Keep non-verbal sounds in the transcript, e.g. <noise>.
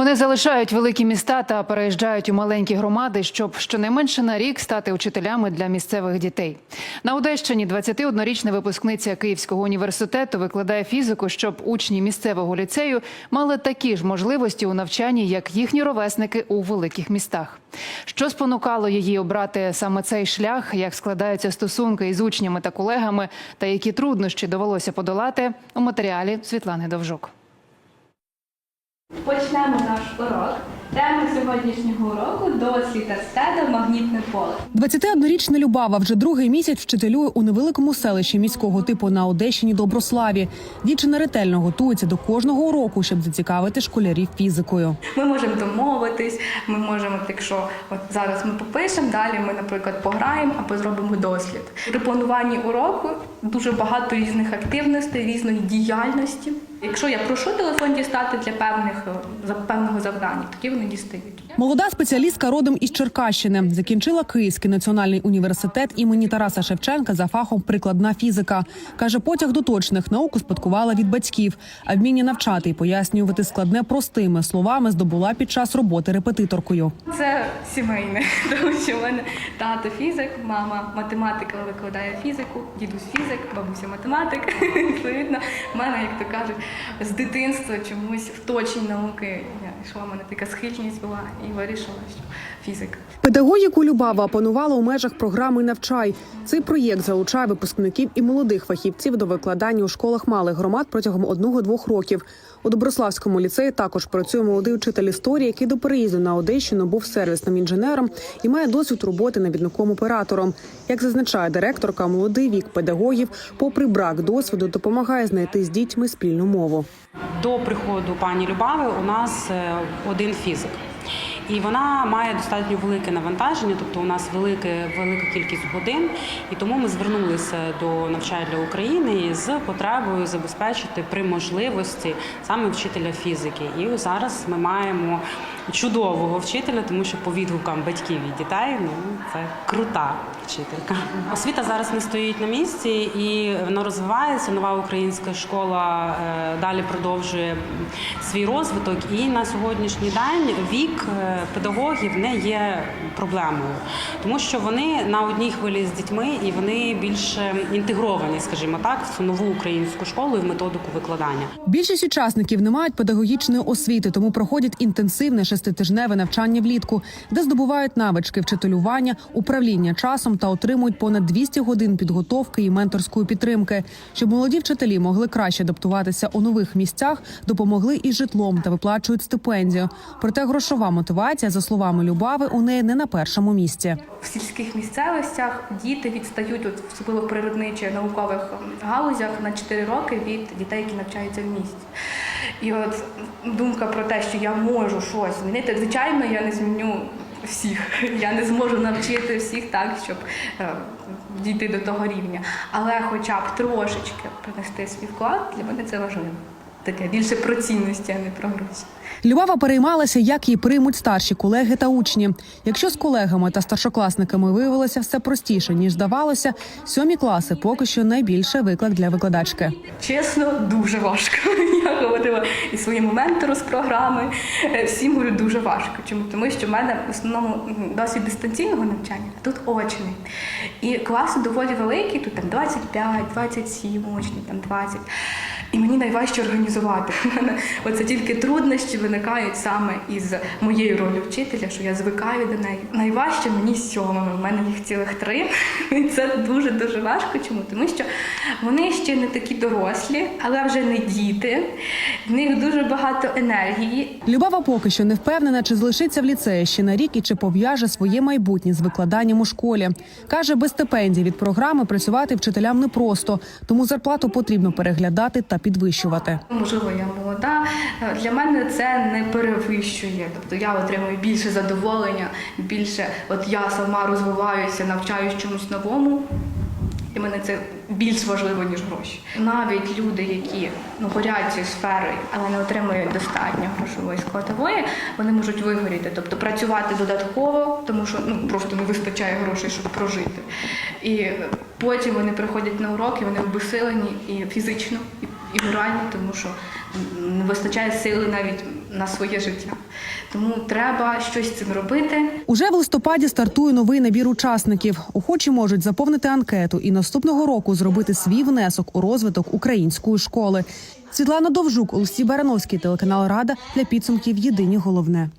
Вони залишають великі міста та переїжджають у маленькі громади, щоб щонайменше на рік стати учителями для місцевих дітей. На Одещині 21-річна випускниця Київського університету викладає фізику, щоб учні місцевого ліцею мали такі ж можливості у навчанні, як їхні ровесники у великих містах. Що спонукало її обрати саме цей шлях, як складаються стосунки із учнями та колегами, та які труднощі довелося подолати у матеріалі Світлани Довжук. Почнемо наш урок. Тема сьогоднішнього уроку дослід естета магнітне поле. 21-річна Любава вже другий місяць вчителює у невеликому селищі міського типу на Одещині Доброславі. Дівчина ретельно готується до кожного уроку, щоб зацікавити школярів фізикою. Ми можемо домовитись, ми можемо, якщо от зараз ми попишемо, далі ми, наприклад, пограємо або зробимо дослід. При плануванні уроку дуже багато різних активностей, різної діяльності. Якщо я прошу телефон дістати для певних е, за певного завдання, тоді вони дістають. Молода спеціалістка родом із Черкащини закінчила Київський національний університет імені Тараса Шевченка за фахом прикладна фізика. каже, потяг до точних наук успадкувала від батьків, а вміння навчати і пояснювати складне простими словами здобула під час роботи репетиторкою. Це сімейне, <laughs> тому що в мене тато фізик, мама математика викладає фізику, дідусь фізик, бабуся математик. <laughs> Відповідно, в мене, як то кажуть, з дитинства чомусь в точні науки йшла, в мене така схильність була і вирішила, що фізика. Педагогіку Любава опанувала у межах програми Навчай. Цей проєкт залучає випускників і молодих фахівців до викладання у школах малих громад протягом одного-двох років. У Доброславському ліцеї також працює молодий вчитель історії, який до переїзду на Одещину був сервісним інженером і має досвід роботи навідником оператором. Як зазначає директорка, молодий вік педагогів, попри брак досвіду, допомагає знайти з дітьми спільну мову. До приходу пані Любави у нас е, один фізик. І вона має достатньо велике навантаження, тобто у нас велике, велика кількість годин, і тому ми звернулися до навчання України з потребою забезпечити при можливості саме вчителя фізики. І зараз ми маємо чудового вчителя, тому що по відгукам батьків і дітей ну це крута вчителька. Освіта зараз не стоїть на місці і вона розвивається. Нова українська школа е, далі продовжує свій розвиток. І на сьогоднішній день вік е, педагогів не є проблемою, тому що вони на одній хвилі з дітьми і вони більш е, інтегровані, скажімо так, в цю нову українську школу і в методику викладання. Більшість учасників не мають педагогічної освіти, тому проходять інтенсивне шеститижневе навчання влітку, де здобувають навички вчителювання, управління часом та отримують понад 200 годин підготовки і менторської підтримки. Щоб молоді вчителі могли краще адаптуватися у нових місцях, допомогли і житлом та виплачують стипендію. Проте грошова мотивація, за словами Любави, у неї не на першому місці. В сільських місцевостях діти відстають, от, особливо в природничих наукових ем, галузях, на 4 роки від дітей, які навчаються в місті. І от думка про те, що я можу щось змінити, звичайно, я не зміню всіх. <laughs> Я не зможу навчити всіх так, щоб е, дійти до того рівня. Але хоча б трошечки принести свій вклад, для мене це важливо. Таке більше про цінності, а не про гроші. Любава переймалася, як її приймуть старші колеги та учні. Якщо з колегами та старшокласниками виявилося все простіше ніж здавалося, сьомі класи поки що найбільше виклик для викладачки. Чесно, дуже важко. <laughs> Я говорила і своєму ментору з програми. е, Всім говорю, дуже важко. Чому? Тому що в мене в основному досвід дистанційного навчання, а тут очний. І класи доволі великі, тут там 25, 27 учнів, там 20. І мені найважче організувати. <laughs> Мене оце тільки труднощі виникають саме із моєї ролі вчителя, що я звикаю до неї. Найважче мені з сьомими. У мене їх цілих три. <laughs> І це дуже дуже важко. Чому? Тому що вони ще не такі дорослі, але вже не діти. В них дуже багато енергії. Любава поки що не впевнена, чи залишиться в ліцеї ще на рік і чи пов'яже своє майбутнє з викладанням у школі. каже, без стипендії від програми працювати вчителям непросто, тому зарплату потрібно переглядати та підвищувати. Можливо, я молода. Для мене це не перевищує. Тобто я отримую більше задоволення, більше от я сама розвиваюся, навчаюсь чомусь новому. І мене це більш важливо, ніж гроші. Навіть люди, які ну, горять цією сферою, але не отримують достатньо грошової складової, вони можуть вигоріти, тобто працювати додатково, тому що ну, просто не вистачає грошей, щоб прожити. І потім вони приходять на уроки, вони обесилені і фізично, і, і морально, тому що не вистачає сили навіть на своє життя. Тому треба щось з цим робити. Уже в листопаді стартує новий набір учасників. Охочі можуть заповнити анкету і наступного року зробити свій внесок у розвиток української школи. Світлана Довжук, Олексій Барановський, телеканал Рада для підсумків Єдині головне.